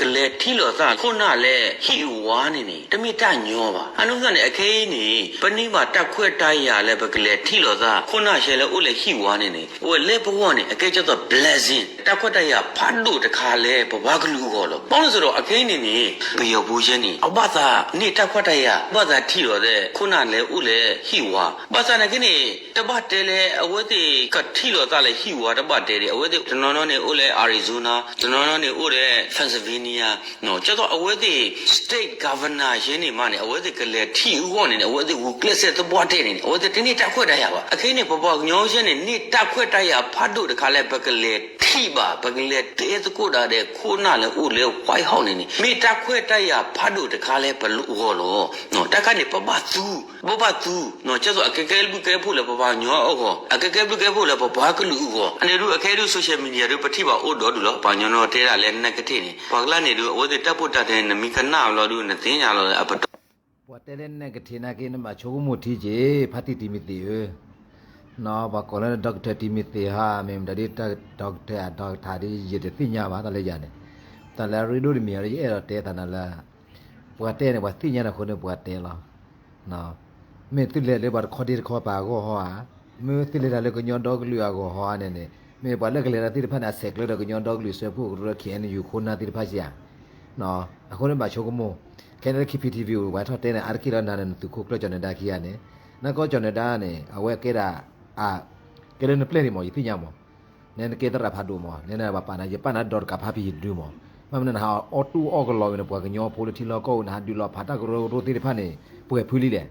ကလေးထီလောသာခုနလေဟီဝါနေနေတမိတညောပါအနုစနဲ့အခဲနေပနိမာတက်ခွက်တိုင်းရလဲပကလေးထီလောသာခုနရှဲလဲဥလေဟီဝါနေနေဟိုလေဘဝနေအကဲကျတော့ blessing တက်ခွက်တိုင်းရဖတ်လို့တခါလဲဘဝကလူကောလို့ပေါင်းလို့ဆိုတော့အခဲနေနေဘယောဘူးချင်းနေအဘသာနေတက်ခွက်တိုင်းရဘသာထီလောတဲ့ခုနလဲဥလေဟီဝါဘာသာနေကနေတပတ်တဲလဲအဝဲတိကထီလောသာလဲဟီဝါတပတ်တဲတယ်အဝဲတိကျွန်တော်တို့နေဥလေအာရီဇိုနာကျွန်တော်တို့နေဥလေဖန်ဆဗီနီးယားနော်ကျတော့အဝဲတိ state governor ရင်းနေမှနေအဝဲတိကလေးထီဥဟောနေတယ်အဝဲတိဝကလစ်ဆက်တပွားတဲ့နေတယ်အဝဲတိတင်းနေတက်ခွက်တိုက်ရပါအခင်းနေပေါ်ပေါ်ညောရှင်းနေနေတက်ခွက်တိုက်ရဖတ်တို့တခါလဲဘကလေးထီပါဘကလေးတဲစကုတာတဲ့ခိုးနာလဲဥလဲဝိုင်းဟောင်းနေနေမိတက်ခွက်တိုက်ရဖတ်တို့တခါလဲဘလူဟောလို့နော်တက်ကနေပပသူပပသူနော်ကျတော့အကကဲလူကဲဖို့လဲပပညောအောအကကဲလူကဲဖို့လဲပပကလူဟောအနေတို့အခဲတို့ social media တို့ပတိပါအို့တော်တို့လောဘာညောနော်တဲတာလဲနက်ကတိနေဘာကလာနေတို့အဝဲတိတက်ဖို့တက်တဲ့နမိခနာလောတို့နတင်းညာလောအပပဝတဲတဲ့နဲ့ကထေနာကိနမချိုးမှုထီကျေဖတ်တီတီမီတီယနော်ဘာကောလဒေါက်တာတီမီတီဟာမင်းဒါဒီဒေါက်တာဒေါက်တာဒီရတဲ့သိညာပါတလည်းရတယ်တလည်းရီဒိုဒီမီရရဲ့တော့တဲ တနာလားပဝတဲနဲ့ဘာသိညာနဲ့ခုနဲ့ပဝတဲလားနော်မင်းတိလေလေဘာခေါ်ဒီခေါ်ပါကောဟောမင်းတိလေလေကညွန်ဒေါကလူရကောဟောနဲ့နေမင်းဘာလက်ကလေးတိဖက်နာဆက်ကလေးတော့ကညွန်ဒေါကလူဆွဲဖို့ရခင်ယူခုနာတိဖက်စီယာနော်အခုလည်းမချိုးကမို့ Canada KPTV ကိုဝါထော့တဲနဲ့အာရခိရနာနဲ့သူခုကလကျွန်နေတာခီရနဲ့နကောကျွန်နေတာနဲ့အဝဲကဲတာအာကဲလနပလက်နေမော်ယသိညာမော်နဲကေတရဖာဒူမော်နဲနာဘာပါနာယပနာဒေါ်ကဖာပီဒူမော်မမနဟာအော်တူအော်ကလောနေပွားကညောပိုလတီလောကောနာဒူလောဖာတာကရိုရိုတီဖာနေပွေဖူးလီလေ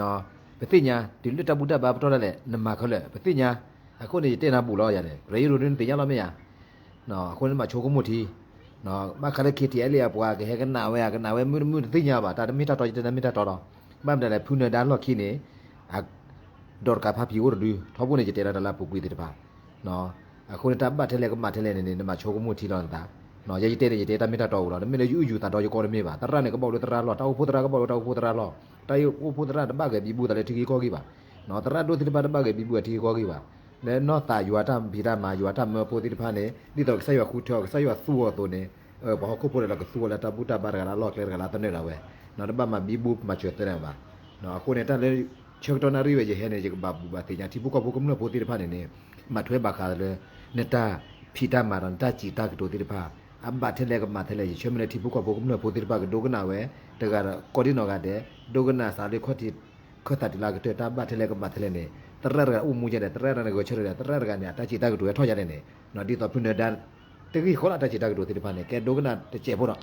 နော်ပသိညာဒီလွတ်တပုတ္တဘာပတော်လည်းနမခလဲပသိညာ အခုနေတဲနာပူလောရတယ်ရေရိုရင်းတင်ရလောမရနော်အခုနေမှာချိုးကမှုတီနော်မခရခီတီအလျာပွားကဟဲကနာဝဲကနာဝဲမှုမှုသိညာပါတာတမီတာတော်တမီတာတော်တော်မမ်တယ်ဖူနေတာလော့ခီနေအဒေါ်ကဖာပီဝဒူထောပုန်ကြတဲ့ရလာပူပီတဲ့ပါနော်အခုတပတ်ထဲလေကမထဲလေနေနေမချိုးကမှုထီလောတာနော်ရည်တဲ့ရည်တဲ့တမီတာတော်တော့တမီလေယူယူတာတော်ရကောရမေပါတရနဲ့ကပေါ့လို့တရလောတောက်ဖို့တရကပေါ့လို့တောက်ဖို့တရလောတိုင်ဖို့တရတပတ်ကပြီးဘူးတယ်ထီကောကြီးပါနော်တရတို့တိပတ်တပတ်ကပြီးဘူးထီကောကြီးပါ လဲနော့တာယွာတာဘီရမာယွာတာမပိုတိတဖာနေတိတော့ဆက်ရွာခုထောက်ဆက်ရွာသူ့ဝတ်သူနေဘောခုပိုရလကသူ့ဝလာတာဘူတာဘာရလာလောက်လဲလာတနေရဝဲနော်ဘာမဘီဘူမချွတ်တယ်ဘာနော်အခုနေတာလဲချက်တော်နာရီဝဲရဲ့နေကြဘာဘူဘာတင်ညာတိဘူကဘူကမနပိုတိတဖာနေနေမထွဲဘာခါလဲနေတာဖီတာမာရန်တာချီတာကတိုတိတဖာအဘတ်ထလေကမထလေချွေမလေတိဘူကဘူကမနပိုတိတဖာကဒိုကနာဝဲတကရကော်ဒီနောကတဲ့ဒိုကနာစာလေးခွတ်တိခွတ်တာတိလာကတဲ့တာဘတ်ထလေကမထလေနေ do gna we te ga ko di no ga de do gna sa le kho ti kho ta ti la ko te ta ba the le ka ma the le ne တရရအုံမူကြတဲ့တရရကိုချရတဲ့တရရကနေအတချီတကတူရထောကြတဲ့နေနော်ဒီတော့ဖုန်ဒန်တကြီးခေါ်လာတချီတကတူတိဖာနေကဲဒုကနာတကျဖို့တော့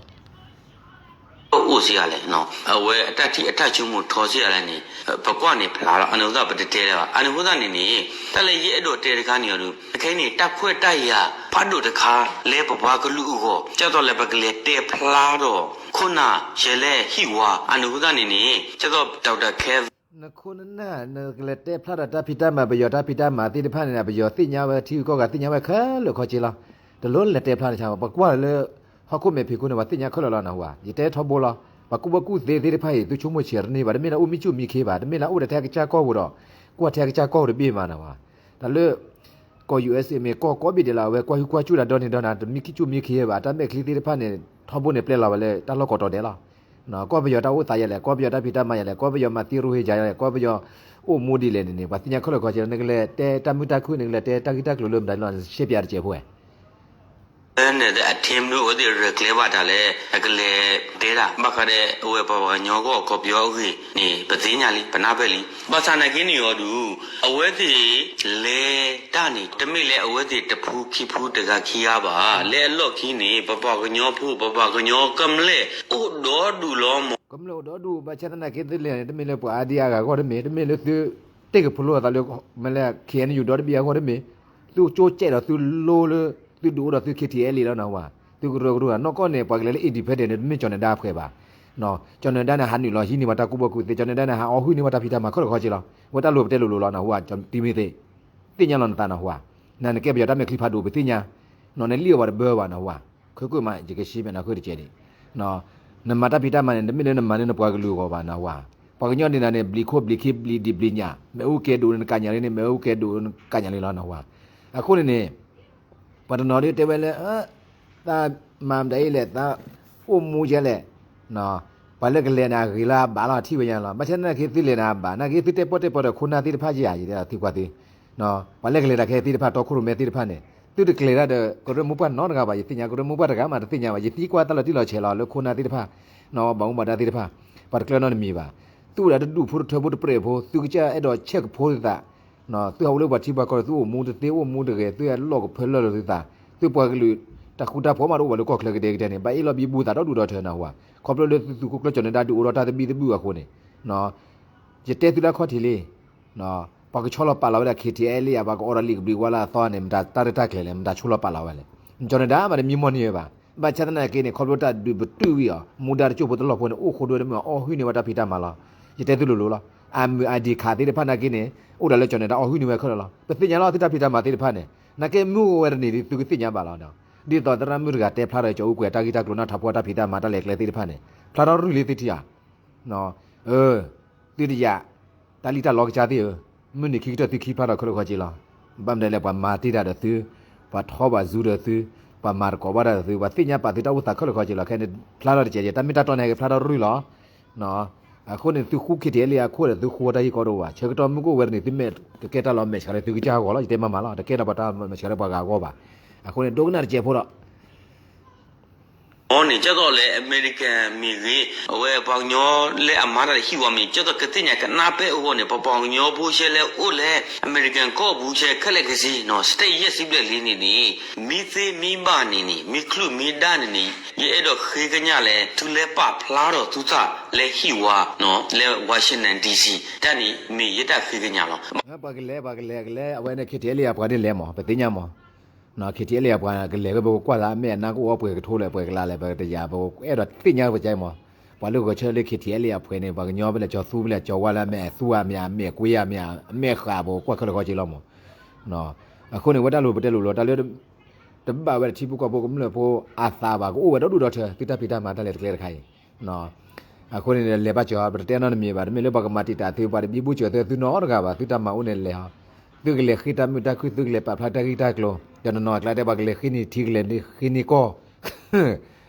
ဥစီရလဲနော်အဝဲအတက်တိအတက်ချုံမှုထော်စီရလဲနေဘကွနေဖလာတော့အနုဒပတတဲတယ်ပါအနုဘုဒနေနေတက်လေရဲ့အဲ့တော့တဲတကားနေရလို့အခိုင်းနေတက်ခွဲတိုက်ရဖတ်တို့တခါလဲပပကလူဥကိုကျတော့လဲပကလေးတဲဖလာတော့ခုနရဲလဲဟိဝါအနုဘုဒနေနေကျတော့ဒေါက်တာခဲ နခုနနာနကလတဲ့ဖလာတာပိတမဘယောတာပိတမတိတဖာနေဘယောတိညာဝတီကောကတိညာဝခလို့ခေါ်ချီလားတလို့လက်တဲ့ဖလာချာဘကွာလေဟခုမေဖိကုနဝတိညာခလလာနာဟွာယတဲထောဘောလားဘကုဘကုသေးသေးတဖာသူချုံမချီရနေပါတမင်လားဥမိချုမိခေပါတမင်လားဥတတဲ့ကချာကောဘူးတော့ကွာတဲ့ကချာကောရပြေးမှာနာပါဒါလို့ကော USA မေကောကောဘီဒလာဝဲကွာဟူကွာချူလာဒေါ်နေဒေါ်နာမိခိချုမိခေပါတမဲကလီသေးတဖာနေထောဘောနေပလက်လာဝလဲတလောက်ကောတော်တယ်လား နော်ကောဘယောတာဝတာရလေကောဘယောတာပိတမရလေကောဘယောမတိရုဟေကြရလေကောဘယောအိုမိုဒီလေနေဘာတိညာခလကောချေနေကလေတဲတမူတခုနေကလေတဲတကိတကလိုလိုမတိုင်းလောရှေ့ပြရကျေဖွဲအဲ့ နဲ့အထင်လို့ဒီရကလေးပါတာလေအကလေးဒေတာမခတဲ့ဝေပေါ်ညောကောကောပြောခိနေပသိညာလီပနာပဲလီဘာသာနာကင်းနေရောတူအဝဲတိလေတနေတမိလေအဝဲတိတဖူးခိဖူးတကခီရပါလေလော့ခီနေပပကညောဖူးပပကညောကမလေအိုဒေါ်ဒူလောမကမလို့တော့ဒူဘာချတနာကေတလေတမလေပွာဒီယာကကောတမေတမေလေသူတေကဖလို့တာလေမလေခဲနေယူတော့ဘီယာကောတမေသူချိုးကျဲတော့သူလိုလေ သူဒူတော့သူခီတီအဲလီတော့နော်ဟာသူကရောကရောနော်ကောနေပွာကလေအင်ဒီဖက်တယ်နေမကျွန်နေတာဖွဲပါနော်ကျွန်တော်တန်းနဲ့ဟာနီလောဟီနီမတာကုဘကုတေကျွန်တော်တန်းနဲ့ဟာအော်ဟူနီမတာဖီတာမှာခေါ်ခေါ်ချီလောဝတ်တလို့တဲလို့လို့လောနော်ဟိုကတီမီသေးတင်ညာလောနတာနော်ဟိုကနာနေကဲပြတာမဲခလီဖာဒူပတင်ညာနော်နေလီယောဘာဘဘာနော်ဟိုကခွခွမဂျေကရှိမနာခွေတကျဲနေနော်နမတာဖီတာမနဲ့မင်းနဲ့မနဲ့ပွားကလူကောပါနော်ဟိုပကညောနေတာနဲ့ဘလီခိုဘလီခိဘလီဒီဘလီညာမဲဥကဲဒူနကညာလေးနဲ့မဲဥကဲဒူကညာလေးလောနော်ဟိုအခုနေနေ ပဒနော်လေးတဲဝဲလဲအာတာမမ်တိုင်လေတာအိုမူကျလေနော်ဘာလကလေနာဂီလာဘာလာထိဝရလားမချနာခေတိလေနာဘာနာခေတိတဲ့ပတ်တဲ့ပတ်ခုနာတိတဖာကြီးရည်တဲ့တိကွာတိနော်ဘာလကလေတာခေတိတဖာတော့ခုရမဲတိတဖာနေသူတကလေရတဲ့ကိုရမူပတ်နော်ကပါယတိညာကိုရမူပတ်တကမှာတိညာပါယတိကွာတလတိလောချေလောလခုနာတိတဖာနော်ဘောင်းဘာတာတိတဖာပါတကလနော်မီပါသူရတဲ့ဒူဖို့ထဖို့ပရေဖို့သူကကြအဲ့တော့ချက်ဖို့တာ နော်သူဟိုလို့ပါတိပါကောသူမူတေဝမူတကယ်သူရလောကဖဲလောလို့တာသူပွားကလူတခုတာဖောမတော့ဘလကောကလကတဲ့တဲ့နေဘာအီလောဘီဘူးတာတော့ဒူတော့ထဲနော်ဟွာခေါပလိုလေသူကိုကလချနေတာဒူရောတာတဘီတဘီကခုနေနော်ရတဲ့သူလာခေါ်တီလေနော်ပါကချောလပါလာဝဲ KTL ရပါကအော်ရလီဘီဝလာသောနေမတာတာရတာကလေမတာချောလပါလာဝဲလေကျွန်တော်ဒါမှမြမနေပါဘာချတဲ့နေကိနေခေါပလိုတာဒူဘတူရမူဒါချိုဘတလောဖို့နေအိုခိုဒိုရမအော်ဟွိနေဝတာဖီတာမလားရတဲ့သူလိုလိုလား အမ်အဒီခါတိရဖနာကိနေဥဒါလဲကျွန်တော်တော့အဟုနေဝဲခေါ်လားပသိညာလားတိတဖိတာမှာတိရဖနဲ့နကေမှုဝဲရနေသူကသိညာပါလားတော့ဒီတော့တရမှုကတဲဖလာရကြောကွယ်တာဂီတာကလနာထပွားတာဖိတာမှာတလဲကလေတိရဖနဲ့ဖလာတော်ရူလေးတိတရနော်အဲတိတရတာလီတာလောကချာတိမင်းခိကတတိခိဖလာခေါ်ခေါ်ကြလားဘမ်တယ်လဲပမာတိတာတဲ့သူပါထောပါဇူတဲ့သူပမာကောဘာတဲ့သူပါသိညာပါတိတာဝတ်တာခေါ်ခေါ်ကြလားခဲနေဖလာတော်ကြဲတမင်တာတော်နေဖလာတော်ရူလားနော် အခုနေသူခုခိတယ်လေအခုတဲ့သူခုဝတာကြီးကောတော့ပါချက်တော်မှုကိုဝဲနေတိမဲ့ကဲတာလောမဲချာလေသူကကြောလားဒီတဲမမလားတကဲတော့ပါတာမချာလေပါကောပါအခုနေဒုကနာကျေဖို့တော့ ဟောနေကြတော့လေအမေရိကန်မိကြီးအဝဲပေါင်ညောလေအမားတဲ့ဟိဝမီကြတော့ကတိညာကနာပဲဟောနေပေါင်ညောဘူးရှဲလေအိုလေအမေရိကန်ကောဘူးရှဲခက်လက်ကစီနော်စတိတ်ရက်စီပလက်လေးနေနေမိသေးမိမနေနေမိခလူမိဒနေနေ ye အဲ့တော့ခေကညလေသူလေပဖလားတော့သူသလေဟိဝနော်လေဝါရှင်တန် DC တန်နီမိရတခေကညလောငါပါကလေးပါကလေးကလေးအဝဲနဲ့ခစ်တယ်လေပါတဲ့လဲမောပသိညာမော နော်ခစ်တယ်လေပါကလေးကဘောကွာလာမဲနာကိုအပွဲကထိုးလဲပွဲကလာလဲပဲတရားဘောအဲ့တော့သိညာပဲကြိုင်မောဘာလို့ကချဲလေခစ်တယ်လေဖွဲနေပါကညောပဲလေကြောသူးပဲလေကြောဝါလာမဲသူ့ရမြမဲကွေးရမြအမဲခါဘောကွက်ခလခေါ်ကြည့်လို့မောနော်အခုနေဝတ်တက်လို့ပတက်လို့တော့တလေတပဝဲတီပုကဘောကမလို့ဘောအာသာပါကိုဝဲတော့ဒူတော့တဲ့တိတပိတမှာတက်လေတကယ်တခိုင်နော်အခုနေလေပါကျော်ပတဲနော်မြေပါမြေလေပါကမတိတာသေးပါပြီဘူးကျော်တဲ့သူနော်တကပါသူတမဦးနေလေဟာသူကလေခိတမတခုသူကလေပါဖလာတကိတကလော ကျွန်တော်ကလာတဲ့ပါကလေခိနီတီကလေခိနီကို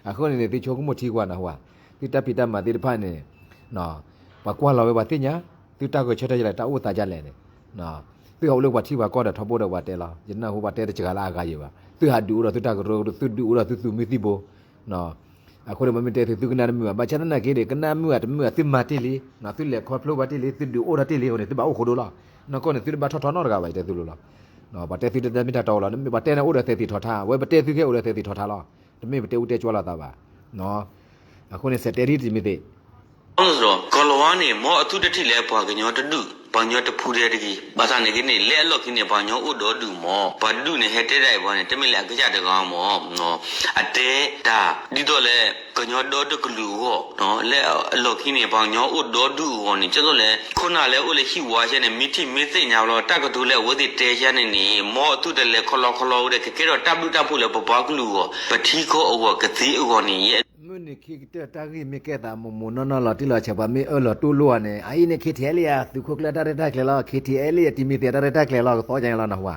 အခုနေတိချိုကမတီကွာနော်ဟွာသူတပိတမတိတဖာနေနော်ပါကွာလောပဲပါတင်ညာသူတကောချက်တဲ့ကြတာဥတာကြလဲနေနော်သူဟိုလို့ပါတီပါကောတာထဖို့တော့ပါတဲလားယနာဟိုပါတဲတဲ့ချကလာကရေပါသူဟာဒူတော့သူတကောသူဒူတော့သူသူမီတိဘောနော်အခုတော့မမတဲသူကနာမီဘာချန်နာကေကနာမီဝတ်မီဝတ်မတီလီနော်သူလေခေါ်ဖလိုဘတီလီသူဒူအိုရတီလီဟိုနေသူဘာခိုဒိုလာနော်ကောနေသူဘာထော်ထော်နော်ကပါတဲသူလိုလား နော်ဘာတဲသူတဲမီတာတော်လာနမီဘာတဲနေအိုရတဲတီထော်ထားဝဲဘတဲသူခဲအိုရတဲတီထော်ထားလားတမီဘတဲဦးတဲကြွလာတာပါနော်အခုနေစတဲရီတီမီတေဘာလို့ဆိုတော့ကလောဝါနေမောအထုတတိလဲဘွာကညောတတု ဘာညောတဖူတဲ့တကြီးဘာသာနေကိနေလဲအလော့ကိနေဘာညောဥတော်တူမောဘာတုနေဟဲတဲ့တဲ့ဘောနေတမိလဲအကြတကောင်မောနော်အတဲဒါဒီတော့လဲကညောတော်တကလူဟောနော်လဲအလော့ကိနေဘာညောဥတော်တူဟောနေကျတော့လဲခုနလဲဥလေဟိဝါရှဲနေမိတိမိသိညာလောတက်ကတူလဲဝတိတဲရှဲနေနေမောအထုတလဲခလောခလောတဲ့ ကေတော့တပ်လူတပ်ဖို့လဲဘဘကလူဟောပတိခောအဝကတိအဝနေရဲ့မင်းခိကတတာဂီမီကဲတာမမနော်နော်လာတီလာချပါမေအလောတူလောနဲ့အိုင်းနေခိတဲလျာသူခုကလာတာတက်လေလာခိတဲလျာတီမီတဲတာတက်လေလာသောကြင်လာနော်ဟွာ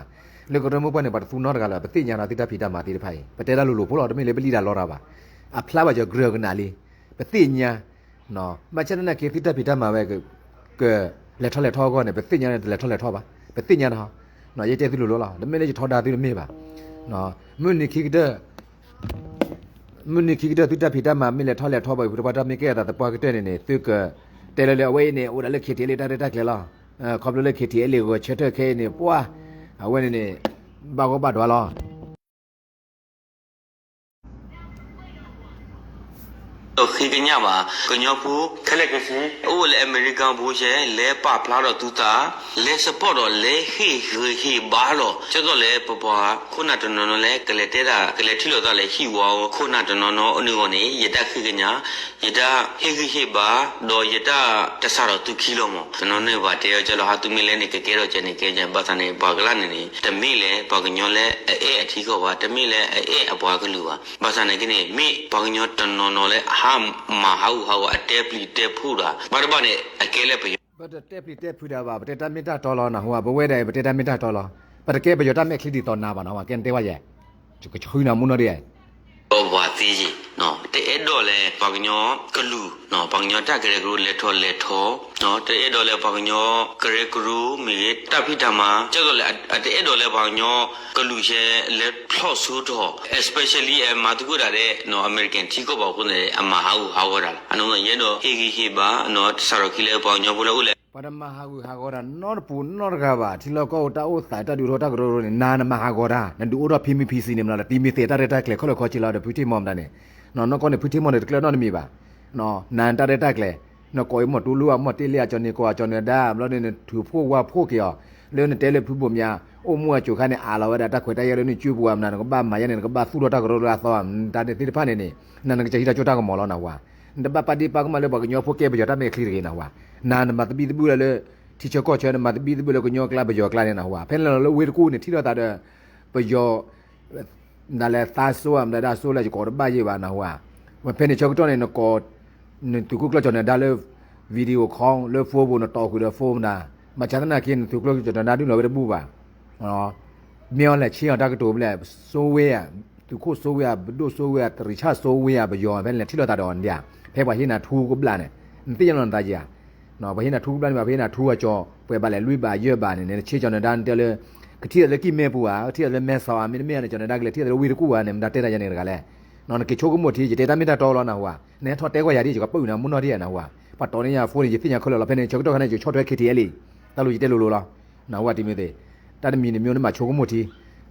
လေကရမပနဲ့ပါသူနော်ကလာပတိညာနာတိတဖီတာမာတိတဖိုင်ပတဲလာလို့လို့ဘောတော်တမေလေပလီတာလောတာပါအဖလာပါကြောဂရဂနာလီပတိညာနော်မချနနခိတိတဖီတာမာပဲကလက်ထောလက်ထောကောနဲ့ပတိညာနဲ့လက်ထောလက်ထောပါပတိညာနော်နော်ရေးတဲသူလို့လောလားတမေလေထောတာသူမေပါနော်မင်းနိခိကတဲ့ မနိခိကတတိတဖိတမမီလေထောက်လေထောပါဘုရားတမီကေတာတပွားကတဲ့နေသူကတဲလေလေဝဲနေဦးလေခိတီလေတာတက်လေလားအဲခေါပလေခိတီလေကိုချက်တက်ခဲနေပွားအဝဲနေနေဘာကောဘာတော်လား တော့ခေကညပါကညောဖူခလက်ကစီအိုလေအမေရိကန်ဘူရှဲလဲပဖလာတော့သူတာလဲစပေါ်တော့လဲဟေဟေဟေဘာလို့ကျတော့လဲပပခုနတနော်နော်လဲကလေတဲတာကလေထီလို့တော့လဲဟိဝါခုနတနော်နော်အနုကနေယတခေကညယတဟေဟေဟေဘာတော့ယတတဆတော့သူခီလို့မတနော်နေပါတဲရကျတော့ဟာသူမီလဲနေကကဲတော့ကျနေကဲကြဘာသာနေဘာကလာနေနေတမိလဲဘာကညောလဲအဲအထီကောပါတမိလဲအဲအဘွားကလူပါဘာသာနေကနေမိဘာကညောတနော်နော်လဲဟာမဟာဟောအတဲပလီတဲဖူတာဘာတော့နဲ့အကဲလဲပယဘတ်တက်ပလီတက်ဖူတာပါဘတက်တမီတာတော်လားနော်ဟိုဘဝဲတယ်ဘတက်တမီတာတော်လားဘတကဲဘယတမဲခလီတီတော်နာပါနော်ကန်တဲဝရဲ့ချကချွိနာမုနော်ရဲ့ ဘောဘာတိသေးကြီးနော်တဲ့တော့လဲဘာကညောကလူနော်ဘာကညောတက်ကြရကလူလက်ထောလက်ထောနော်တဲ့တော့လဲဘာကညောကရကလူမေတပ်ဖိတမှာကျတော့လဲတဲ့တော့လဲဘာကညောကလူရဲ့လက်ထောဆိုတော့ especially အမတူကြတဲ့နော် American တီကိုပေါ့ခုနေအမဟာဟာဝရအနုံရဲတော့ဟေဂီဟေဘာနော်ဆာရကီလဲဘာညောဘလို့လဲ ပရမဟာဂုဟာဂောရာနော့ပူနော့ကဘာတီလောကောတာအိုသာတဒူရောတာကရောနာနမဟာဂောရာနဒူအော်ဖီမီဖီစီနေမလားတီမီသေတာရတာကလေခေါလခေါချီလာဒပူတီမွမ်ဒန်နေနော်နော်ကောနေပူတီမွမ်နေကလနော်နမီပါနော်နန်တာရတာကလေနော်ကိုမတူလူအမတေလျာချောနေကိုချောနေတာဘလို့နေထူဖို့ဝါဖို့ကြောလဲနေတဲလေဖူဖို့များအိုမွာချိုခါနေအာလာဝဒတာခွေတရရနေကျူပူအမနာကဘာမယနေကဘာဖူရတာကရောရာသောတာတေတိဖာနေနေနန်ကချီတာချိုတာကမောလောနာဝါတဘပတိပါကမလေဘကညောဖို့ကေဘကြတာမေခလီရနာဝါ နာနမတပိတပုလေတီချကောချေနမတပိတပုလေကညောကလဘယောကလနေနာဟွာဖဲလလဝေကူနေထီရတာတဲ့ဘယောနာလေသာဆိုအမ်ဒါဆိုလေကောဘယေဝနာဟွာဝဖဲနေချောကတော်နေနကောနတူကုကလချောနေဒါလေဗီဒီယိုခေါင်းလေဖိုးဘုန်တော်ကူလေဖိုးနာမချန္နာကင်းတူကုကလချောနာဒုလောဘဘူပါနော်မြောလေချီအောင်တကတူဘလေဆိုးဝဲရသူခုဆိုးဝဲရဘတို့ဆိုးဝဲရတရိချဆိုးဝဲရဘယောဖဲလေထီရတာတော်နေပြဖဲပါဟိနာထူကုပလာနေတိရလန်တာကြီး နော်ဘယ်နာထူပလန်မှာဘယ်နာထူကကြောပွဲပါလေလွိပါရွက်ပါနေနေချေကြောင်တန်းတယ်လေကတိရလကိမဲပူဟာအတိရလမဲဆောင်းမင်းမဲနေကြောင်တန်းကလေတိရလဝီရကူဟာနေမတက်တာရနေကလည်းနော်ကေချိုကမွတ်တီတေတာမီတာတော်လာနာဟွာနဲထော်တဲခွာရတဲ့ကြောပုတ်နာမွနော်တရနာဟွာပတ်တော်နေရဖိုးနေပြညာခွလော်လာဖဲနေချောကတော့ခနဲ့ချောထွဲခေတီလေတလူကြီးတက်လို့လို့လားနော်ဟွာဒီမျိုးသေးတတ်မီနေမျိုးနဲ့မှာချိုကမွတ်တီ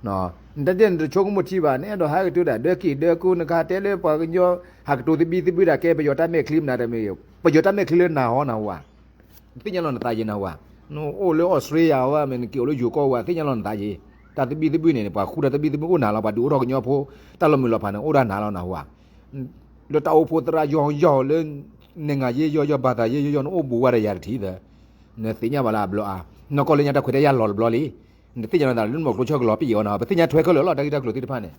နော်တက်တဲ့ချိုကမွတ်တီပါနဲ့တော့ဟာကတူတာဒက်ကီဒက်ကူနကတဲလေပါကညောဟာကတူတိဘီတိဘီရာကေပယောတာမဲခလိမနာတမေယောပယောတာမဲခလိနာဟောနာဟွာ tinya lon ta ye na wa no o le australia wa men ki o le yu ko wa tinya lon ta ye ta ti bi ti bi ne pa khu da ti bi ti ko na la pa du ro nyo pho ta lo mi lo pha na o da na lo na wa lo ta o pho tra yo yo le ne nga ye yo yo ba ta ye yo yo no o bu wa ya thi da ne tinya ba la blo a no ko le nya ta khwe ya lo blo li ne tinya lon ta lu mo ko chok lo pi yo na ba tinya thwe ko lo lo ta ki ta ko ti ta pha ne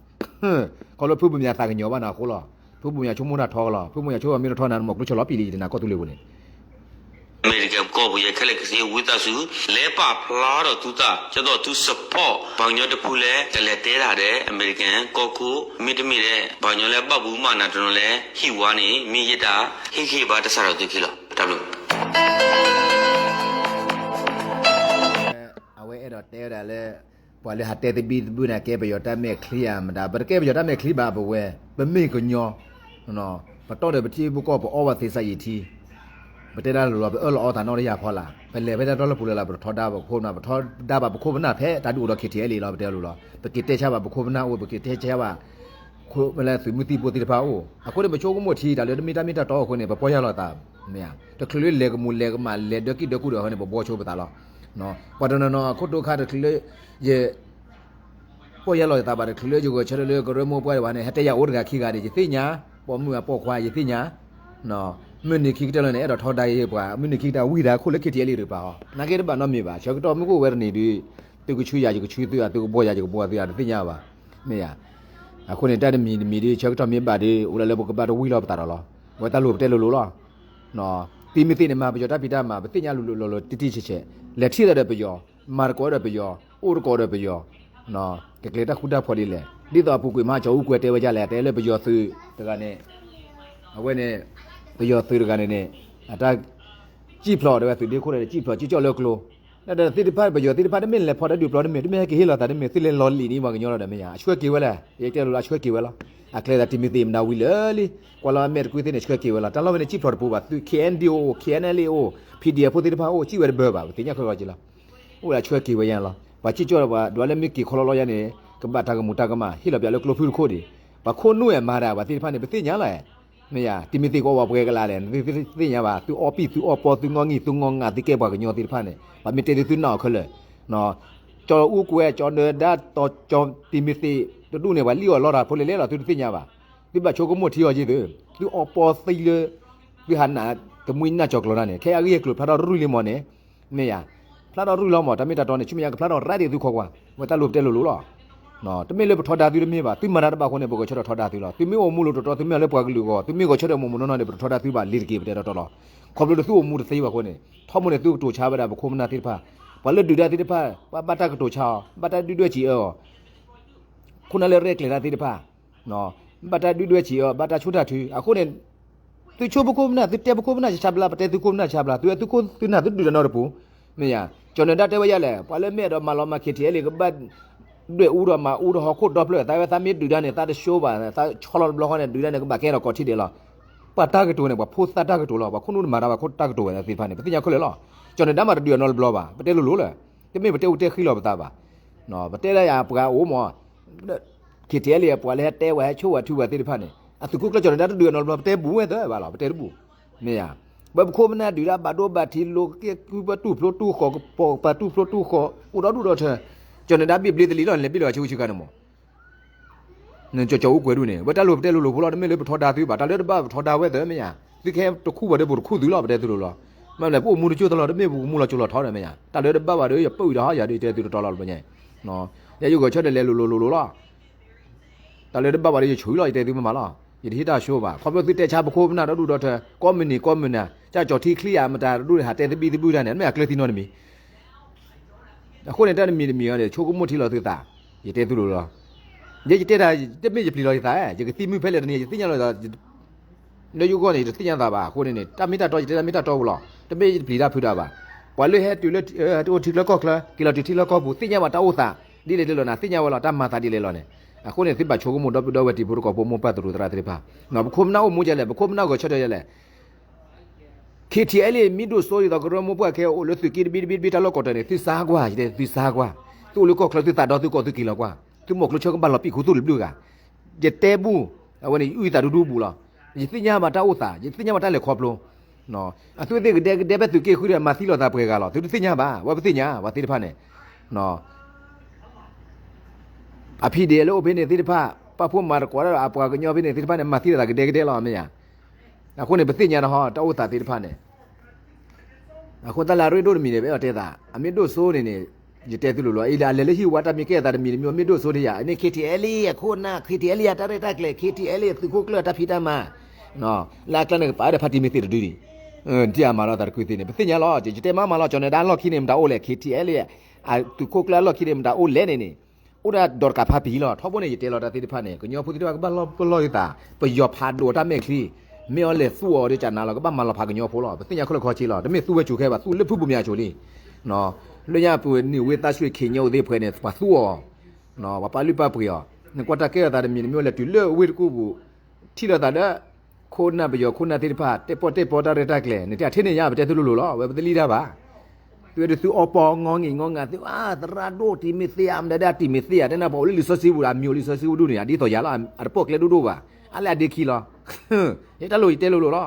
ko lo phu bu nya ta ga nyo ba na ko lo phu bu nya chu mu na tho lo phu bu nya chu mi no tho na mo ko chok lo pi li na ko tu le bu ne အမေရိကန်ကောဘရခလက်ကစီဝိသစုလဲပါဖလာတော့သူတာကျတော့သူ support ဘောင်ညောတဖူလဲတလဲတဲတာတဲ့အမေရိကန်ကောကူမိတမိတဲ့ဘောင်ညောလဲပတ်ဘူးမနာတလုံးလဲဟီဝါနေမိရတာဟိခိဘာတဆရတော့သူခိလောတဘလို့အဝဲအဲ့တော့တဲတာလဲပွာလေဟာတဲတဘီဘူးနာကဲပယောတမဲခလီယမ်ဒါဘကဲပယောတမဲခလီဘာဘဝဲဘမေကညောနော်ပတော့တယ်ပတိဘကောပအောဝသေစယီတီ ပတဲတာလောဘအော်တာနော်ရဖောလာပလေဘဲတော့လပူလာဘထောဒါဘခိုးနာဘထောဒါဘဘခိုးဘနာဖဲတာဒူတော့ခေတီအဲလီလောဘတဲလို့လောပကိတဲချပါဘခိုးဘနာအိုပကိတဲချပါခိုမလဲသူမတိပိုတိတပါအိုအခုတမချိုးကမို့ထီဒါလေမီတာမီတာတော့ခုနေဘပေါ်ရလောတာမရတခလွေလေကမူလေကမလေဒကိဒကူတော့ဟနေဘပေါ်ချိုးပတာလောနော်ပဒနနော်ခုတို့ခါတခလွေရဲ့ပေါ်ရလောတာပါတခလွေဂျိုကိုချရလေကရမောပွဲဝါနေဟတရအိုဒကခိကာဒီသိညာပေါ်မှုပေါ်ခွာရသိညာနော် မင်းနိခိတလည်းအဲ့တော့ထော်တိုင်ရေးပွာမင်းနိခိတဝိဒါခုလက်ခိတလေးတွေပါဟောနာကေတပါနော်မြေပါချက်တော့မကိုဝဲနေဒီသူကချူရကြီးကချူသူရသူကပေါ်ရကြီးကပေါ်သူရသိညာပါမေရအခုနေတက်မီမီဒီချက်တော့မြေပါဒီဦးလည်းဘကပါတော့ဝီလောပတာတော့ဝဲတလို့တဲလို့လို့လောနော်တီမီတီနေမှာပြောတပိတာမှာပသိညာလူလူလောလောတိတိချက်ချက်လက်ထိတဲ့ပြောမာကောတဲ့ပြောအိုရကောတဲ့ပြောနော်ကကလေတာခုတာဖော်လေးလေဒီတော့ပုကွေမှာကြောက်ကွယ်တဲဝကြလဲတဲလဲပြောသူတကနေအဝဲနဲ့ တယောသေရကနေနဲ့အတာကြည့်ဖလော်တယ်သူဒီခိုးတယ်ကြည့်ဖလော်ကြည့်ကြောက်လောက်ကလိုနဲ့တဲ့သီတပတ်ဘယောသီတပတ်တမင်လေဖော်တဲ့ဒီဖလော်တမင်တမင်ကေဟလာတာတမင်သီလေလော်လီနီမကညောတယ်မညာအချွဲကေဝလာရေတဲလိုအချွဲကေဝလာအခလေတာတီမီတီမနာဝီလလီကွာလာမက်ကွေးတဲ့ချွဲကေဝလာတလောဝနေကြည့်ဖလော်ပူပါသူ KNDO KNLO PDF ဖိုသီတပတ်ဟိုကြည့်ဝဲဘဘာတင်ညာခေါ်ကြလားဟိုလာချွဲကေဝရန်လားဘာချစ်ကြောဘာဒွာလည်းမီကီခေါ်လောရနေကဘာတာကမူတာကမဟိလပြလောကလိုဖူခိုးဒီဘာခိုးနုရမာတာဘာသီတပတ်နေပသိညာလား ne ya timiti ko wa bwe kala le ti ti nya ba tu opi tu opo tu ngongi tu ngonga ti ke ba nyo ti pha ne ba mi te tu na khole no cho u kwe cho ne da to cho timiti tu tu ne ba li yo lo da pho le le la tu ti nya ba ti ba cho ko mo ti yo ji tu tu opo sai le ti han na tu mu na cho klo na ne ke a ye klo pha da ru le mo ne ne ya pha da ru lo mo da mi da to ne chu mi ya pha da ra de tu kho kwa mo ta lo te lo lo lo နော်တမင်းလေးထော်တာသူတမင်းပါသူမနာတပါခုနေပုတ်ချတော့ထော်တာသူလားသူမင်းအမှုလို့တော်တော်သူမင်းလည်းပွားကလူကောသူမင်းကိုချတော့မမနော်နော်နေထော်တာသူပါလီတကေပတဲ့တော့တော်ခေါပလို့သူ့အမှုသိပါခုနေထောက်မနေသူ့တူချပါတာဘခုမနာတိဖာဘာလို့ဒူတာတိဖာပပတာကတူချာပတာဒူဒွချီအောခုနလည်းရက်လေတာတိဖာနော်ဘတာဒူဒွဲချီရောဘတာချူတာထူအခုနေသူချိုးပကုမနာသူတဲပကုမနာချပလာပတဲသူကုမနာချပလာသူသူကုသူနာသူဒူနော်ပူမညာကျွန်တော်တက်ဝရလဲပါလဲမဲ့တော့မလောမခီတီလေကဘတ် တွေ့ဦးတော့မဦးတော့ခုတော့ပလဲတာဝသမီဒူဒနေတာတရှိုးပါတာချော်လောဘလောနဲ့ဒူဒနေကဘကဲတော့ကော်တီတယ်လားပတ်တာကတူနေပါဖိုးသတာကတူလားပါခုနုမာတာပါခုတာကတူရသိဖာနေပတိညာခွလဲလားကျွန်တော်တက်မှာတူရနော်ဘလောပါပတဲလို့လို့လဲတမေပတဲဦးတဲခီလောပတာပါနော်ပတဲရရပကာအိုးမောခေတဲလေပွာလဲတဲဝဲချိုးဝထူဝတိဖတ်နေအတူကုကလကျွန်တော်တတူနော်တဲဘူးဝဲတဲ့ဘာလားတဲဘူးနေရဘဘခိုမနာဒီရာဘတ်တော့ဘတ်တီလိုကေကူဘတူဖလိုတူခေါ်ပေါ်ဘတူဖလိုတူခေါ်ဦးတော့တူတော့တဲ့ ကျွန်တော်တပြပြတလီတော့လည်းပြလို့ချိုးချိုးကနေမောနင်ကြောကြောကွယ်လို့နေဝတက်လို့တဲလို့လို့ဘလို့တမင်းလေးထော်တာသေးပါတလည်းတပတ်ထော်တာဝဲတဲ့မညာဒီခဲတခုပါတဲ့ဘုတခုသူလို့တဲ့သူလို့လားမလဲပို့မူချိုးတော့တမင်းဘူးမူလာချိုးလို့ထော်တယ်မညာတလည်းတပတ်ပါတော့ရပုတ်တာဟာရတဲ့တဲသူတော်လာလို့မညာနော်ရရုပ်ကချက်တယ်လဲလို့လို့လို့လားတလည်းပတ်ပါလေချွေးလိုက်တဲ့သူမလားယတိတာရှိုးပါခေါ်ပြတဲ့ချာပခိုးမနာတို့တော့တဲ့ကောမနီကောမနာကြာကြော်တီခလီယာမတာတို့ဟာတဲ့တပီတပူတဲ့နဲ့မြကလတီနော်နမီ အခုနဲ့တဲ့မီမီရတယ်ချိုးကမွတ်ထီလို့သတာယတဲ့သူလို့လားညစ်တဲ့တာတမီပလီလို့သားယကတိမီဖဲလေတဲ့ညတိညာလို့လေယူကောနေတိညာတာပါခုနေနေတမီတာတော့တမီတာတော့ဘူးလားတမီပလီတာဖူတာပါဝါလေဟဲတူလက်တူတီလကောကလာကီလာတီလကောဘူးတိညာမတောက်တာဒီလေလို့နာတိညာဝလာတမတာဒီလေလို့နေအခုနေသိပါချိုးကမို့တော့တော့ဝတီဘုရကပုံမပတ်တူတရာတရပါနော်ဘခုမနာမူကြလေဘခုမနာကိုချတ်ရလေ KTL မီဒိုဆိုရီတော့ကရမပွားခဲအိုလို့သူကီဘီဘီဘီတလောက်တော့နေသစ္စာကွာဒီသစ္စာကွာသူလူကောကလသတာတော့သူကောသူကီလောက်ကွာသူမကလချကဘလပိခုသူလူဘလူကဂျတေဘူးအဝနေဥတာဒူဒူဘူးလားဒီသိညာမတာဥတာဒီသိညာမတာလေခေါပလုံးနော်အသူတဲ့တဲ့တဲ့ဘက်သူကေခုရမသီလို့တာပွဲကလားသူသိညာပါဝသိညာဝသိတဖာနဲ့နော်အဖိတယ်လို့ဘင်းနေတိတဖပဖို့မာကွာအပွားကညောဘင်းနေတိတဖနဲ့မသိတာကတဲ့ကတဲ့လောက်မရ အခုနေပသိညာတော့ဟောတောတာတိတဖနဲ့အခုတလာရွေးတို့မီနေပဲတဲ့တာအမေတို့စိုးနေနေရတဲ့သူလို့လောအေးလာလေလေဟိဝါတာမီကဲတာမီမျိုးမေတို့စိုးတဲ့ရအနေ KTL ရခုနာ KTL ရတာရတာကလေ KTL သူကိုကလတာဖိတာမနော်လာကလနဲ့ပါတဲ့ဖတ်တီမီတိတူဒီအင်းတရားမာလာတာကွေးတင်နေပသိညာလောကြတဲ့မမလောကျွန်တော်ဒါလောခိနေမတာအိုလေ KTL ရအသူကိုကလလောခိနေမတာအိုလဲနေနေဥဒါဒေါ်ကဖာပီလောထောဖို့နေတေလောတာတိတဖာနေကညောဖူတိတဖာကဘလောပလောရတာပယောဖာဒိုတာမေခလီ မေော်လေသူော်ရချာနာလောကဘမလောဖာကညောဖိုလောပတိညာခလခေါ်ချီလောတမေသူဝဲချူခဲပါသူလက်ဖူပမြချိုလီနော်လွညပူနေဝေတာရွှေခေညောသေးဖွဲနေပါသူော်နော်ဘာပါလိပပရီယောနကွတာကဲတာမြင်မျိုးလက်တူလေဝေတကူဘူးထီလောတာတဲ့ခိုးနာပယောခိုးနာတိတဖာတေပေါ်တေပေါ်တာရတက်လေနေတထင်းနေရပါတဲ့သူလို့လောဝဲပတိလီတာပါ tu ada tu opo ngongi ngonga tu ah terado timithia amdada timithia tena ba oli liso sibu la mi oli liso sibu du ni adi to ya la ada pok le du du ba ala de ki lo ye ta lo te lo lo lo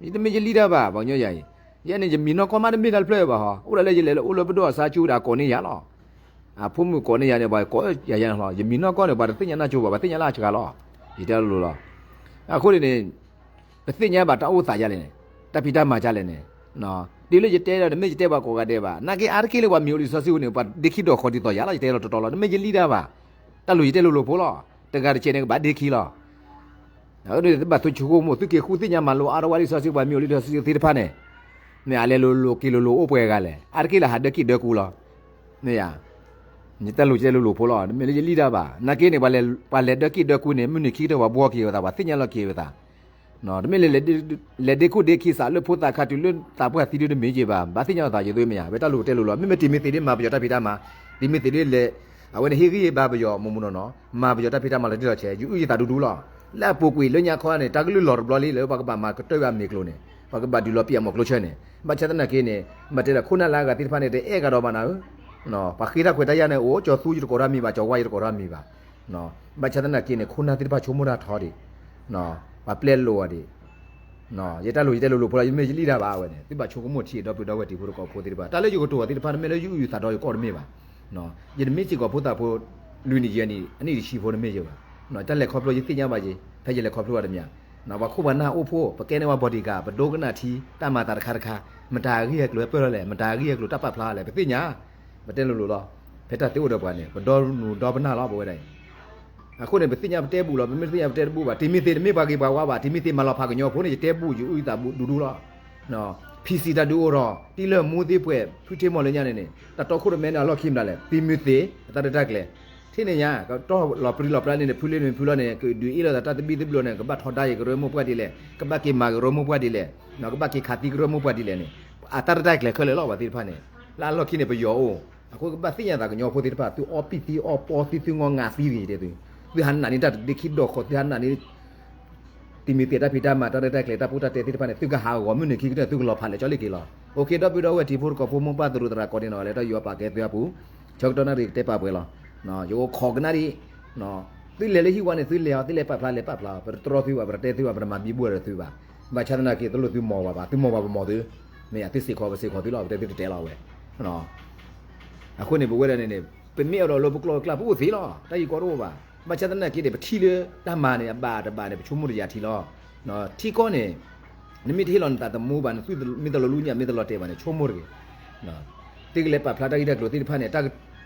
ni te me je lida ba ba nyo ya ye ne je mi no ko ma de mi dal play ba ha o la le je le o lo bdo sa chu da ko ni ya lo a phu mu ko ni ya ne ba ko ya ya lo ye mi no ko ne ba te nya na chu ba ba te nya la chu ga lo ye ta lo lo a ko ni ne te nya ba ta o sa ya le ne ta pi ta ma ja le ne no ဒီလိုကြတဲတော့မေကြတဲပါကောကတဲ့ပါနာကေအာကေလေးကမျိုးလီဆောစီဝင်ပါဒီခိတော့ခေါ်တီတော့ရလာကြတဲတော့တော်တော်လားမေကြလီတာပါတက်လို့ကြတဲလို့လို့ဖိုးလားတကယ်ချေနေကဘာဒီခိလား အဲ့ဒီဘာသူချိုးမို့သူကေခုတင်ညာမလို့အာရဝါလီဆောစီပါမျိုးလီဆောစီသီတဖာနေနေအလဲလို့လို့ကီလိုလိုအပွဲကလည်းအာကေလာဟာဒကိဒကူလားနေရညတက်လို့ကျဲလို့လို့ဖိုးလားမေကြလီတာပါနာကေနေပါလေပါလေဒကိဒကူနေမြနိခိတော့ဘောကီရတာပါတင်ညာလို့ကီရတာနော်ဒါမဲ့လေလေဒီခုဒီခိစာလို့ဖို့တာခတ်တူလို့တာပွက်သီးလို့မေးကြပါဘာသိညာတာရေသွေးမရပဲတက်လို့တက်လို့လောမိမတီမီတီလေးမှာပြောတက်ဖိတာမှာဒီမီတီလေးလေအဝနေဟေဂီဘာပြောမုံမနော်နော်မှာပြောတက်ဖိတာမှာလည်းတော့ချဲယူဥရတာဒူဒူလော လက်ပုကွေလွညာခေါ်နေတကလူလော်ဘလော်လေးလေဘာကပါမှာတွေ့ရမေကလို့နေဘာကပါဒီလောပြမကလို့ချဲနေမချက်တဲ့ကေနေမတဲခုနလာကတိဖာနေတဲ့အဲကတော့မနာဘူးနော်ဘာခိတာခွေတရနဲ့အိုကျော်သူကြီးကိုရမီပါကျော်ဝိုင်းကိုရမီပါနော်မချက်တဲ့ကေနေခုနတိဖာချုံမတာထော်ဒီနော်ဘာပလက်လို့ရတယ်နော်ရတက်လို့ရတက်လို့လို့ပေါ်လာမေလိတာပါဝဲနေဒီပါချိုကမို့ထီတော့ပြတော့ဝဲဒီဖို့ကောဖိုးတိပါတာလေယူကတော့ဒီပါမေလေယူယူသာတော့ကော်မေပါနော်ယဒမေချီကောဖိုးတာဖိုးလူနီဂျီနီအနိရှိဖိုးနေမေရပါ နော်တက်လက်ခေါပလို့ရသိညာပါကြီးဖက်ကြလက်ခေါပလို့ရတယ်မြနော်ဘာခုဘာနာအိုဖိုးပကဲနေဝဘော်ဒီကဘဒိုကနာထီတမတာတခါတခါမတာကြီးရဲ့ကလွယ်ပြောရလဲမတာကြီးရဲ့ကလွယ်တပ်ပတ်ဖလားလဲပသိညာမတက်လို့လို့တော့ဖက်တာတေဝတော့ပါနေဘဒေါ်နူဒေါ်ဘနာတော့ဘဝဲတိုင်းအခုနေပသိညာတဲဘူးလားမမသိညာတဲဘူးပါဒီမီသေးဒီမီပါကေပါဝါပါဒီမီသေးမလာဖာကညောဖိုးနေတဲဘူးယူဥတာဘူးဒူဒူလားနော် PC တတူတော့တီလမူသေးပွဲဖူတေမော်လည်းညနေနေတတော်ခုရမဲနာလော့ခိမလာလေဒီမီသေးတတတက်ကလေထ ที่เนี่ยยังก็ต้องรอปรีรอปลาเนี่ยพูดเล่นพูดเล่นเนี่ยคือดูอีเราแต่ตัดบีติบลเนี่ยก็บัดทอดได้ก็รวยมุกว่าดีเลยก็บัดกิมากรวยมุกว่าดีเลยเนาะก็บัดกิขาติกรวยมุกว่าดีเลยเนี่ยอาตัดได้เลยเคยเลยรอว่าติดพันเนี่ยลาลอกินเนี่ยไปยอအခုကပတ်သိရတာကညောဖို့တိတပါသူအော်ပီတီအော်ပေါ်စီသူငေါငါစီရီတဲ့သူသူဟန်နာနေတာဒီခိဒတော့ခေါ်သူဟန်နာနေတီမီတေတာဖီတာမာတာတဲ့ကလေတာပူတာတေတိတပါနဲ့သူကဟာဝမွနေခိကတဲ့သူကလောဖာလေချောလိကေလောโอเคတော့ပြီးတော့ဝတီဖို့ကဖို့မပတ်သူတရာကော်ဒီနော်လေတော့ယောပါကဲပြပူချောက်တော့နာရီတက်ပါပွဲလော နော်ယောခေါကနာရီနော်သူလေလေဟိဝနဲ့သူလေသူလေပတ်ဖလာလေပတ်ဖလာပရတော်သူပါပရတေသူပါပရမဘီဘွယ်သူပါမချာနာကေတလို့သူမောပါပါသူမောပါမောသူမေအသစ်စီခေါ်ပါစီခေါ်သူလောက်တဲ့တဲလောက်ပဲနော်အခုနေဘဝရနေနေပမေရောလောဘကလောကလပ်ဘူးသေးလောတိုင်ကောရောပါမချတဲ့နဲ့ကိတဲ့ပထီလေတမနေပါတပါနေပချုံမှုရထီလောနော်ထီကောနေနမိထီလောတာတမူပါနေသူမိတလလူညမိတလတေပါနေချုံမှုရနော်တိကလေပါဖလာတိုင်တဲ့ကလိုတိဖာနေတ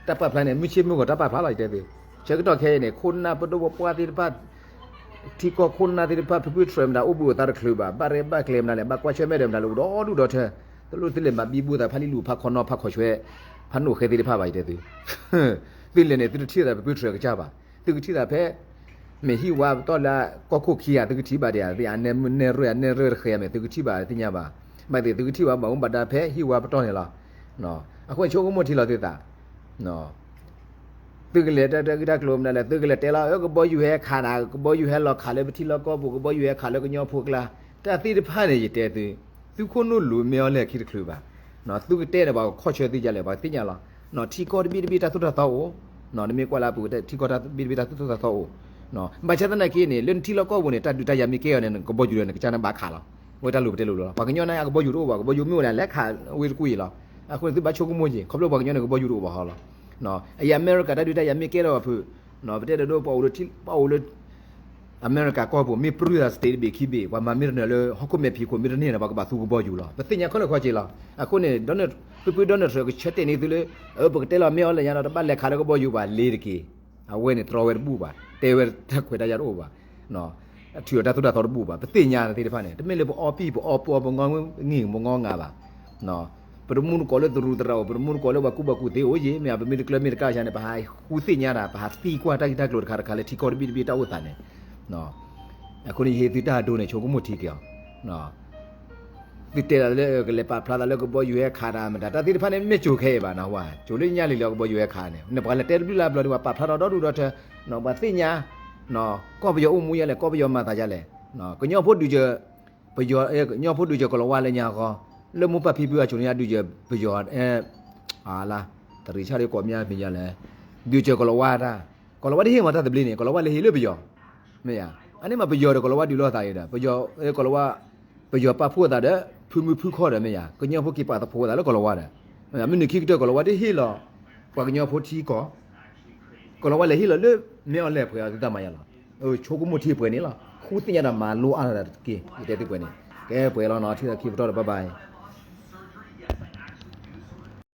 တပ်ပတ်ဖလာနေမြချေမှုကိုတပ်ပတ်ဖလာလိုက်တဲ့ချက်တော့ခဲနေခုနာပဒဝပွားတိပတ်ထီကောခုနာတိပတ်ပြပြထရမ်ဒါဥပ္ပဝတရခလူပါပါရဘကလေမနာလေဘကွာချေမဲတယ်မနာလို့တော့လူတော့တဲ့တလူတိလေမဘီဘူးတာဖာလီလူဖာခေါနောဖာခေါ်ချွဲဖန်နိုခဲတိဖပါတဲ့သူတိလည်းနေသူထီတာပြထရကကြပါသူထီတာဖဲမေဟီဝါတော့လာကောခုခီယာသူထီပါတဲ့ဒီအနေနေရနေရခဲမေသူထီပါတင်ညာပါမိုက်တဲ့သူထီပါမအောင်ပါတာဖဲဟီဝါပတော့နေလားနော်အခုချိုးကမထီလာတဲ့တာ နော်သူကလေးတက်တက်ကကလုံးနဲ့လေသူကလေးတဲလာကဘောယူဟဲခါနာကဘောယူဟဲလောခါလေပတိလောကောဘူးကဘောယူဟဲခါလေကညောဖုကလာတတိတဖာနေရတဲ့သူသူခုနလူမျောလဲခိတခလူပါနော်သူကတဲ့တယ်ပါခေါ်ချွဲသိကြလဲပါသိညာလားနော်ထီကောတပီတပီတာသုတတော့နော်နမေကွာလာပူတဲ့ထီကောတာပီတပီတာသုတတော့နော်မချတဲ့နဲ့ကင်းနေလန်ထီလောကောဝင်တတ်တူတရမီကဲရနေကဘောယူရနေကချမ်းဘာခါလားဝဲတလူတဲ့လူလားဘာကညောနိုင်ကဘောယူတော့ဘာကဘောယူမြို့လဲလက်ခါဝေကူရလား အခုသူဘာချိုကမွန်ကြီးခေါပလောက်ဘာကညနေကဘောယူတော့ဘာဟာလားနော်အယအမေရိကတတိတယမြေကဲတော့ဖူနော်ဗတဲ့တော့ပေါ်လို့တိပေါ်လို့အမေရိကကောပေါ်မြေပရူရစတေးဘေခိဘေဝါမမီရနယ်ဟကုမေဖီကိုမီရနေနဘာကဘာသူကဘောယူလားပသိညာခလခွာချေလားအခုနေဒေါနယ်ပပီဒေါနယ်ဆိုကချက်တဲ့နေသူလေအဘကတဲလာမြေအော်လေရနာတပတ်လက်ခါလည်းကဘောယူပါလေးတကေအဝဲနေထရောဝဲပူပါတဲဝဲတက်ခွေတရတော့ပါနော်အထီရတတ်တော်ပူပါပသိညာတဲ့တဖက်နေတမင်လေပေါ်အော်ပီပေါ်အော်ပေါ်ပေါ်ငေါငငင်းပေါ်ငေါငါပါနော် ဘာဟူသိညာတာဘာသီကွာတိုက်တိုက်လို့ခါခါလေထီကောဘီဘီတောက်တာနေနော်အခုနေဟေတိတာဒိုနေချိုကမှုထီကြောင်နော်ဒီတဲလေကလေပါဖလာလေကဘောယူရခါတာမတာတတိဖာနေမြချိုခဲပါနော်ဟွာချိုလေးညလေးလောကဘောယူရခါနေနေဘာလေတဲဘီလာဘလောဒီပါဖလာတော့ဒူတော့တဲ့နော်ဘာသိညာနော်ကောဘယောအမှုရလေကောဘယောမတာကြလေနော်ကညောဖို့တူကြဘယောအဲညောဖို့တူကြကလောဝါလေညာကော လမှုပတ်ဖိပြချိုနေရတူကြဘယောအဲအာလာတရိချာလေးကောမြပြကြလဲတူကြကလောဝါတာကလောဝါဒီဟေမတာတဘလင်းနေကလောဝါလေဟေလို့ဘယောမေယာအနေမှာပယောတယ်ကလောဝါဒီလောသားရတာပယောအဲကလောဝါပယောပဖို့တာတဲ့ဖူမဖူခေါ်တယ်မေယာကညောဖို့ကိပါတဖို့တာလောကလောဝါတဲ့မေယာမင်းနိခိကတဲ့ကလောဝါဒီဟေလောပကညောဖို့တီကောကလောဝါလေဟေလောလေမြောလဲဖွေရတမရလားဟိုချိုးကမှုတီပွေနေလားခူးတင်ရတာမာလိုအားတာကေတဲ့တဲ့ပွေနေကဲပွေလောနော်ထီခိပတော့ဘိုင်ဘိုင်